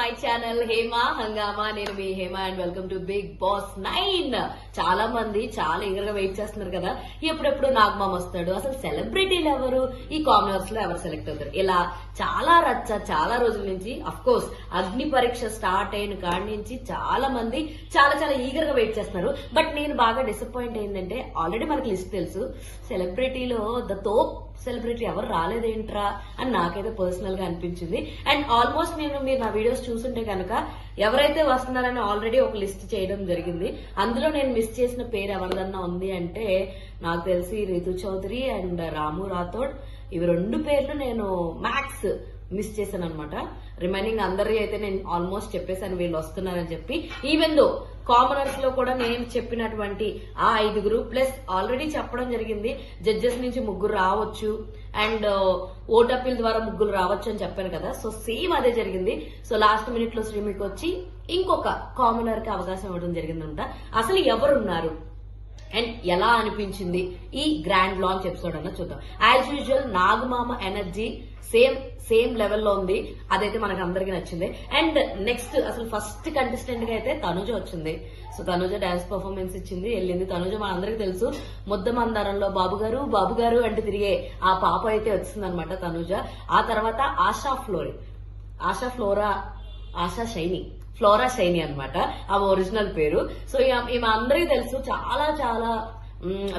My channel Hema Hungama. నేను మీ Hema and welcome to Bigg Boss nine. చాలా మంది చాలా eager గా వెయిట్ చేస్తున్నారు కదా. ఎప్పుడెప్పుడు నాగమామ వస్తాడు? అసలు సెలబ్రిటీలు ఎవరు? ఈ కామనర్స్లో ఎవరు సెలెక్ట్ అవుతారు? ఇలా చాలా రచ్చ చాలా రోజుల నుంచి అఫ్ కోర్స్ అగ్ని పరీక్ష స్టార్ట్ అయిన కాడి నుంచి చాలా మంది చాలా చాలా ఈగర్గా వెయిట్ చేస్తున్నారు. బట్ నేను బాగా డిసప్పాయింట్ అయిందంటే ఆల్రెడీ మనకి లిస్ట్ తెలుసు. సెలబ్రిటీలో ద తోప్ సెలబ్రిటీ ఎవరు రాలేదేంట్రా అని నాకైతే పర్సనల్గా అనిపించింది. అండ్ ఆల్మోస్ట్ నేను మీరు నా వీడియోస్ చూసుంటే కనుక ఎవరైతే వస్తున్నారని ఆల్రెడీ ఒక లిస్ట్ చేయడం జరిగింది. అందులో నేను మిస్ చేసిన పేరు ఎవరిదన్నా ఉంది అంటే నాకు తెలిసి రితు చౌదరి అండ్ రాము రాథోడ్. ఇవి రెండు పేర్లు నేను మ్యాక్స్ మిస్ చేశాను అనమాట రిమైనింగ్ అందరి అయితే నేను ఆల్మోస్ట్ చెప్పేశాను వీళ్ళు వస్తున్నారని చెప్పి. ఈవెన్ దో కామనర్స్లో కూడా నేను చెప్పినటువంటి ఆ ఐదుగురు ప్లస్ ఆల్రెడీ చెప్పడం జరిగింది జడ్జెస్ నుంచి ముగ్గురు రావచ్చు అండ్ uh, ఓట్ అప్పీల్ ద్వారా ముగ్గురు రావచ్చు అని చెప్పాను కదా. సో సేమ్ అదే జరిగింది. సో లాస్ట్ మినిట్లో శ్రీమికి వచ్చి ఇంకొక కామనర్కి అవకాశం ఇవ్వడం జరిగిందంట. అసలు ఎవరున్నారు? అండ్ ఎలా అనిపించింది? ఈ గ్రాండ్ లాంచ్ ఎపిసోడ్ అన్న చూద్దాం. As usual Nagamama energy same same లెవెల్లో ఉంది. అదైతే మనకు అందరికీ నచ్చింది. అండ్ నెక్స్ట్ అసలు ఫస్ట్ కంటెస్టెంట్గా అయితే తనుజ వచ్చింది. సో తనుజ డాన్స్ పర్ఫార్మెన్స్ ఇచ్చింది వెళ్ళింది. తనుజ మన అందరికీ తెలుసు. ముద్ద మందారంలో బాబు గారు బాబు గారు అంటే తిరిగే ఆ పాప అయితే వచ్చింది అనమాట తనుజ. ఆ తర్వాత ఆశా ఫ్లోరి. ఆశా ఫ్లోరా ఆశా షైని ఫ్లోరా షైని అనమాట ఆమె ఒరిజినల్ పేరు. సో ఈమె అందరికీ తెలుసు చాలా చాలా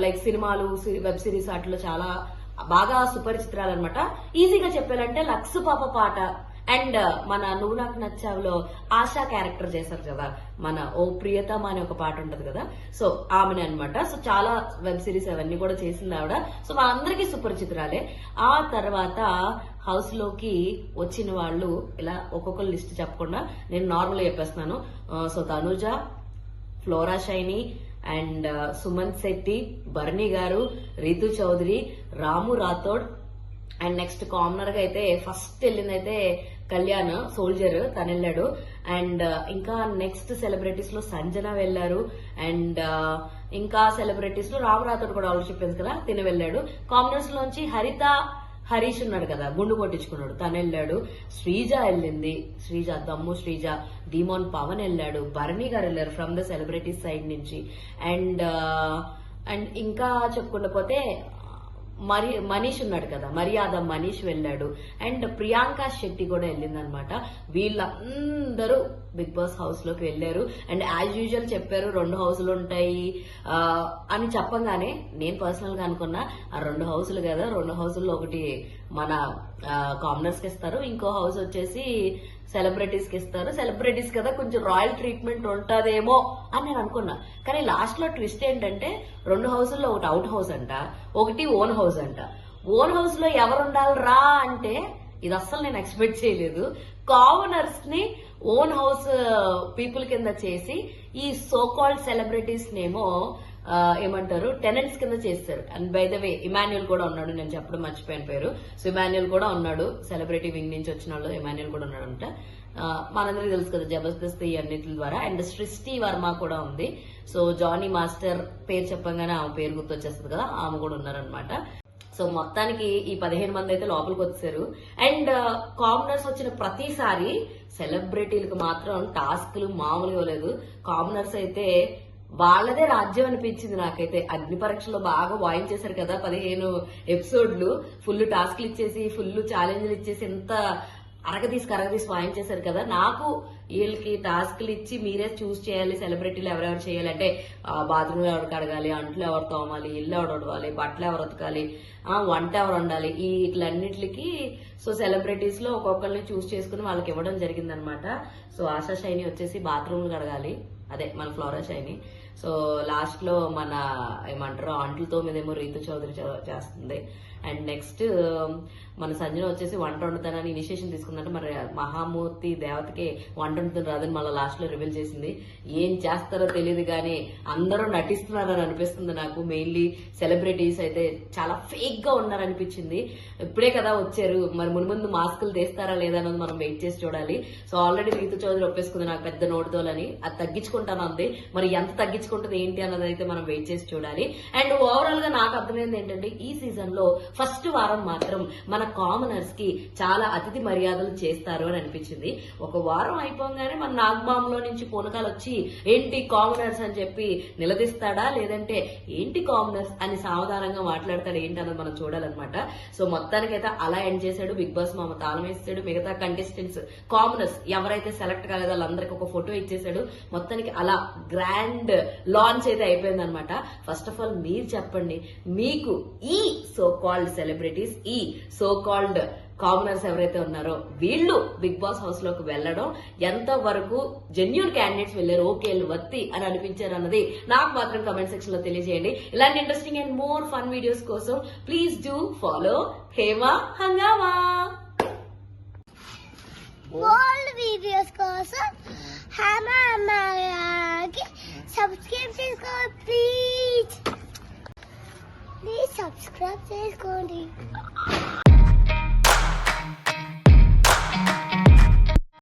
లైక్ సినిమాలు వెబ్ సిరీస్ వాటిలో చాలా బాగా సుపరిచిత్రాలు అనమాట ఈజీగా చెప్పాలంటే లక్స్ పాప పాట అండ్ uh, మన నువ్వు నాకు నచ్చావులో ఆశా క్యారెక్టర్ చేశారు కదా మన ఓ ప్రియతమ అనే ఒక పాట ఉంటది కదా సో ఆమెనే అనమాట సో చాలా వెబ్ సిరీస్ అవన్నీ కూడా చేసింది ఆవిడ. సో మనందరికీ సుపరిచితురాలే. ఆ తర్వాత హౌస్లోకి వచ్చిన వాళ్ళు ఇలా ఒక్కొక్క లిస్ట్ చెప్పకుండా నేను నార్మల్ చెప్పేస్తున్నాను. So Tanuja Flora Saini and Suman Shetty Bharani garu Ritu Chowdary Ramu Rathod and next కామనర్గా అయితే ఫస్ట్ వెళ్ళిందైతే కళ్యాణ్ సోల్జర్ తను వెళ్ళాడు అండ్ uh, ఇంకా నెక్స్ట్ సెలబ్రిటీస్లో సంజన వెళ్ళారు. అండ్ uh, ఇంకా సెలబ్రిటీస్లో రాము రాథోడ్ కూడా ఆల్రెడీ చెప్పాను కదా తిని వెళ్ళాడు. కామనర్స్ లోంచి హరిత హరీష్ ఉన్నాడు కదా గుండు కొట్టించుకున్నాడు తను వెళ్ళాడు శ్రీజ వెళ్ళింది. శ్రీజ దమ్ము శ్రీజ డీమోన్ పవన్ వెళ్ళాడు. భరణి గారు వెళ్ళారు ఫ్రమ్ ద సెలబ్రిటీస్ సైడ్ నుంచి. అండ్ అండ్ uh, ఇంకా చెప్పుకుంటూ పోతే మరి మనీష్ ఉన్నాడు కదా మర్యాద మనీష్ వెళ్ళాడు. అండ్ ప్రియాంక శెట్టి కూడా వెళ్ళిందనమాట. వీళ్ళందరూ బిగ్ బాస్ హౌస్లోకి వెళ్ళారు. అండ్ యాజ్ యూజువల్ చెప్పారు రెండు హౌసులు ఉంటాయి. అని చెప్పంగానే నేను పర్సనల్గా అనుకున్నా ఆ రెండు హౌసులు కదా రెండు హౌసుల్లో ఒకటి మన కామనర్స్కి ఇస్తారు. ఇంకో హౌస్ వచ్చేసి సెలబ్రిటీస్కి ఇస్తారు. సెలబ్రిటీస్ కదా కొంచెం రాయల్ ట్రీట్మెంట్ ఉంటుందేమో అని నేను అనుకున్నా. కానీ లాస్ట్లో ట్విస్ట్ ఏంటంటే రెండు హౌసుల్లో ఒకటి అవుట్ హౌస్ అంట ఒకటి ఓన్ హౌస్ అంట. ఓన్ హౌస్లో ఎవరు ఉండాలి రా అంటే ఇది అస్సలు నేను ఎక్స్పెక్ట్ చేయలేదు. కామనర్స్ని ఓన్ హౌస్ పీపుల్ కింద చేసి ఈ సో కాల్డ్ సెలబ్రిటీస్ నేమో ఏమంటారు టెనెంట్స్ కింద చేస్తారు. And by the way Emmanuel కూడా ఉన్నాడు నేను చెప్పడం మర్చిపోయిన పేరు. సో ఇమాన్యుల్ కూడా ఉన్నాడు సెలబ్రిటీ వింగ్ నుంచి వచ్చిన వాళ్ళు ఇమాన్యుల్ కూడా ఉన్నాడు అంట మనందరికీ తెలుసు కదా జబర్దస్త్ ఈ అన్నిటి ద్వారా. అండ్ సృష్టి వర్మ కూడా ఉంది. సో జానీ మాస్టర్ పేరు చెప్పంగానే ఆమె పేరు గుర్తొచ్చేస్తుంది కదా ఆమె కూడా ఉన్నారనమాట సో మొత్తానికి ఈ పదిహేను మంది అయితే లోపలికి వచ్చారు. అండ్ కామనర్స్ వచ్చిన ప్రతిసారి సెలబ్రిటీలకు మాత్రం టాస్క్లు మామూలు ఇవ్వలేదు. కామనర్స్ అయితే వాళ్ళదే రాజ్యం అనిపించింది నాకైతే. అగ్ని పరీక్షలో బాగా వాయించేశారు కదా పదిహేను ఎపిసోడ్లు. ఫుల్ టాస్క్లు ఇచ్చేసి ఫుల్ ఛాలెంజ్లు ఇచ్చేసి ఎంత అరగదీసి కరగదీసి వాయించేశారు కదా. నాకు వీళ్ళకి టాస్క్లు ఇచ్చి మీరే చూస్ చేయాలి సెలబ్రిటీలు ఎవరెవరు చేయాలంటే బాత్రూమ్ ఎవరు కడగాలి అంట్లు ఎవరు తోమాలి ఇల్లు ఎవరు ఉడవాలి బట్టలు ఎవరు ఉతకాలి వంట ఎవరు వండాలి ఈ ఇట్లన్నిటికి సో సెలబ్రిటీస్లో ఒక్కొక్కరిని చూస్ చేసుకుని వాళ్ళకి ఇవ్వడం జరిగిందనమాట. సో ఆశా షైని వచ్చేసి బాత్రూమ్ కడగాలి. అదే మన ఫ్లోరా షైని. సో లాస్ట్లో మన ఏమంటారు అంట్లతో మీదేమో రీతు చౌదరి చేస్తుంది. అండ్ నెక్స్ట్ మన సంజన వచ్చేసి వంట వండుతానని ఇనిషియేషన్ తీసుకుందంటే. మరి మహామూర్తి దేవతకి వంట వండుతుంది రాదని మళ్ళీ లాస్ట్లో రివీల్ చేసింది. ఏం చేస్తారో తెలియదు కానీ అందరూ నటిస్తున్నారని అనిపిస్తుంది నాకు. మెయిన్లీ సెలబ్రిటీస్ అయితే చాలా ఫేక్గా ఉన్నారనిపించింది. ఇప్పుడే కదా వచ్చారు. మరి మున్ముందు మాస్కులు తీస్తారా లేదా అన్నది మనం వెయిట్ చేసి చూడాలి. సో ఆల్రెడీ రీతు చౌదరి ఒప్పేసుకుంది నాకు పెద్ద నోటుతోలని. అది తగ్గించుకుంటాను అంది. మరి ఎంత తగ్గించుకుంటుంది ఏంటి అన్నది అయితే మనం వెయిట్ చేసి చూడాలి. అండ్ ఓవరాల్గా నాకు అర్థమైంది ఏంటంటే ఈ సీజన్లో ఫస్ట్ వారం మాత్రం మన కామనర్స్కి చాలా అతిథి మర్యాదలు చేస్తారు అని అనిపించింది. ఒక వారం అయిపోగానే మన నాగబాంలో నుంచి పూనకాలు వచ్చి ఏంటి కామనర్స్ అని చెప్పి నిలదీస్తాడా? లేదంటే ఏంటి కామనర్స్ అని సావధానంగా మాట్లాడతాడు? ఏంటి అన్నది మనం చూడాలన్నమాట. సో మొత్తానికైతే అలా ఎండ్ చేశాడు బిగ్ బాస్ మామ. తాళం వేసాడు మిగతా కంటెస్టెంట్స్ కామనర్స్ ఎవరైతే సెలెక్ట్ కాలేదో వాళ్ళందరికీ ఒక ఫోటో ఇచ్చేసాడు మొత్తానికి అలా గ్రాండ్ లాంచ్ అయితే అయిపోయింది అనమాట ఫస్ట్ ఆఫ్ ఆల్ మీరు చెప్పండి మీకు ఈ సో కాల్డ్ సెలబ్రిటీస్ ఈ సో కాల్డ్ కామనర్స్ ఎవరైతే ఉన్నారో వీళ్ళు బిగ్ బాస్ హౌస్లోకి వెళ్ళడం ఎంత వరకు జెన్యున్ క్యాండిడేట్స్ వెళ్ళారు ఓకే వత్తి అని అనిపించారు అన్నది నాకు మాత్రం కమెంట్ సెక్షన్లో తెలియజేయండి. ఇలాంటి interesting and more fun videos కోసం please do follow Hema Hungama old videos కోసం హేమా అమ్మాయికి సబ్స్క్రైబ్ చేసుకోండి ప్లీజ్ ప్లీజ్ సబ్స్క్రైబ్ చేసుకోండి.